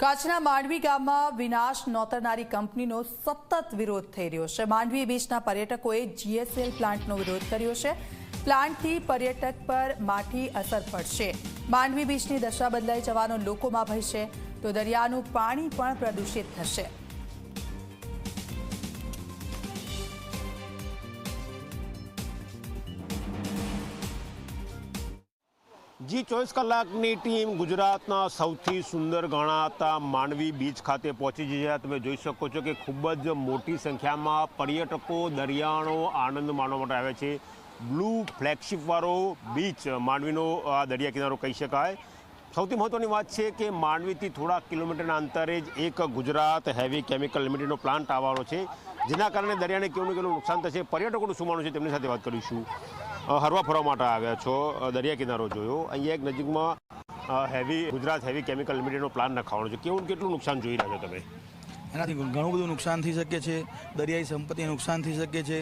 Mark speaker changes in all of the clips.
Speaker 1: કચ્છના માંડવી ગામમાં વિનાશ નોતરનારી કંપનીનો સતત વિરોધ થઈ રહ્યો છે. માંડવી બીચના પર્યટકોએ જીએસએલ પ્લાન્ટનો વિરોધ કર્યો છે. પ્લાન્ટથી પર્યટક પર માઠી અસર પડશે. માંડવી બીચની દશા બદલાઈ જવાનો લોકોમાં ભય છે. તો દરિયાનું પાણી પણ પ્રદૂષિત થશે.
Speaker 2: જી, ચોવીસ કલાકની ટીમ ગુજરાતના સૌથી સુંદર ગણાતા માંડવી બીચ ખાતે પહોંચી છે. તમે જોઈ શકો છો કે ખૂબ જ મોટી સંખ્યામાં પર્યટકો દરિયાનો આનંદ માણવા માટે આવે છે. બ્લુ ફ્લેગશીપવાળો બીચ માંડવીનો આ દરિયા કિનારો કહી શકાય. સૌથી મહત્ત્વની વાત છે કે માંડવીથી થોડા કિલોમીટરના અંતરે જ એક ગુજરાત હેવી કેમિકલ લિમિટેડનો પ્લાન્ટ આવવાનો છે, જેના કારણે દરિયાને કેવું કેવું નુકસાન થશે, પર્યટકોનું શું છે તેમની સાથે વાત કરીશું. હરવા ફરવા માટે આવ્યા છો દરિયા કિનારો જોયો, અહીંયા એક નજીકમાં હેવી, ગુજરાત હેવી કેમિકલ લિમિટેડનો પ્લાન નખાવાનો છે. કેવું કેટલું નુકસાન જોઈ રહ્યા છો તમે?
Speaker 3: એનાથી ઘણું બધું નુકસાન થઈ શકે છે, દરિયાઈ સંપત્તિને નુકસાન થઈ શકે છે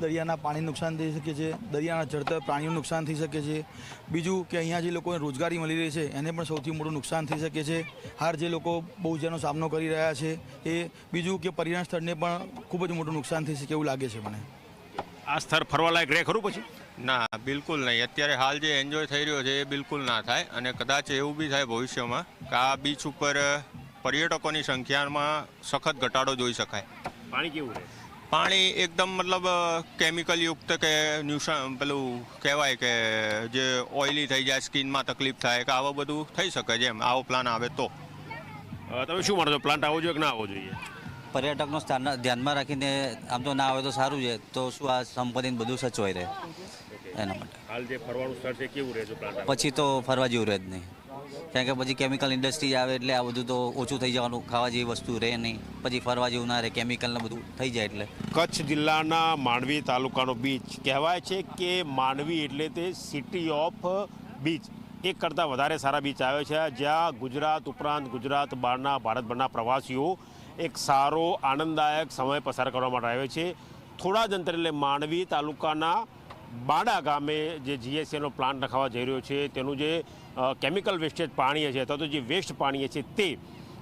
Speaker 3: દરિયાના પાણી નુકસાન થઈ શકે છે દરિયાના ચડતર પ્રાણીઓનું નુકસાન થઈ શકે છે. બીજું કે અહીંયા જે લોકોને રોજગારી મળી રહી છે એને પણ સૌથી મોટું નુકસાન થઈ શકે છે. હાર જે લોકો બહુ જેનો સામનો કરી રહ્યા છે એ બીજું કે પર્યટન સ્થળને પણ ખૂબ જ મોટું નુકસાન થઈ શકે એવું લાગે છે મને.
Speaker 2: આ સ્થળ ફરવા લાયક રહે ખરું પછી?
Speaker 4: ના બિલકુલ નહીં. અત્યારે હાલ જે એન્જોય થઈ રહ્યો છે એ બિલકુલ ના થાય અને કદાચ એવું બી થાય ભવિષ્યમાં કે આ બીચ ઉપર પર્યટકોની સંખ્યામાં સખત ઘટાડો જોઈ શકાય.
Speaker 2: પાણી કેવું રહે?
Speaker 4: પાણી એકદમ મતલબ કેમિકલ યુક્ત કે ન્યુશન પેલું કહેવાય કે જે ઓઇલી થઈ જાય સ્કિનમાં તકલીફ થાય કે આવું બધું થઈ શકે છે એમ. આવો પ્લાન આવે તો.
Speaker 2: તમે શું માનો છો? પ્લાન્ટ આવવો જોઈએ કે ના આવવો જોઈએ?
Speaker 5: પર્યટકનો સ્થાન ધ્યાનમાં રાખીને આમ તો ના આવે તો સારું છે. તો શું આ સંપત્તિને બધું સચવાઈ રહે? એના માટે.
Speaker 2: હાલ જે ફરવાનું સ્થળ છે કેવું રહે છે પ્લાન્ટ
Speaker 5: પછી તો ફરવા જેવું રહે જ નહીં. કારણ કે પછી કેમિકલ ઇન્ડસ્ટ્રી આવે એટલે આ બધું તો ઓછું થઈ જવાનું. ખાવા જેવી વસ્તુ રહે નહીં. પછી ફરવા જેવું ના રહે. કેમિકલ ને બધું થઈ જાય એટલે.
Speaker 2: કચ્છ જિલ્લાના માંડવી તાલુકાનો બીચ કહેવાય છે કે માંડવી એટલે તે સિટી ઓફ બીચ એક કરતાં વધારે સારા બીચ આવે છે. જ્યાં ગુજરાત ઉપરાંત ગુજરાત બહારના ભારતભરના પ્રવાસીઓ એક સારો, આનંદદાયક સમય પસાર કરવા માટે આવે છે. થોડા જ અંતરે એટલે માંડવી તાલુકાના બાડા ગામે જે જીએસએનો પ્લાન્ટ નખાવા જઈ રહ્યો છે, તેનું જે કેમિકલ વેસ્ટેજ પાણી છે, અથવા તો જે વેસ્ટ પાણી છે તે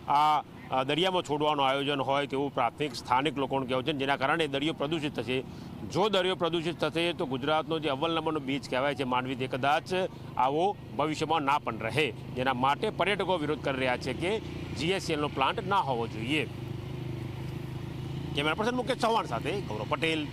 Speaker 2: આ દરિયામાં છોડવાનું આયોજન હોય તેવું પ્રાથમિક સ્થાનિક લોકોનું કહેવું છે જેના કારણે દરિયો પ્રદૂષિત થશે. જો દરિયો પ્રદૂષિત થશે તો ગુજરાતનો જે અવ્વલ નંબરનો બીચ કહેવાય છે માંડવી, તે કદાચ આવો ભવિષ્યમાં ના પણ રહે. જેના માટે પર્યટકો વિરોધ કરી રહ્યા છે કે જીએસએલનો પ્લાન્ટ ના હોવો જોઈએ. કેમેરા પર્સન મુકેશ ચૌહાણ સાથે ગૌરવ પટેલ.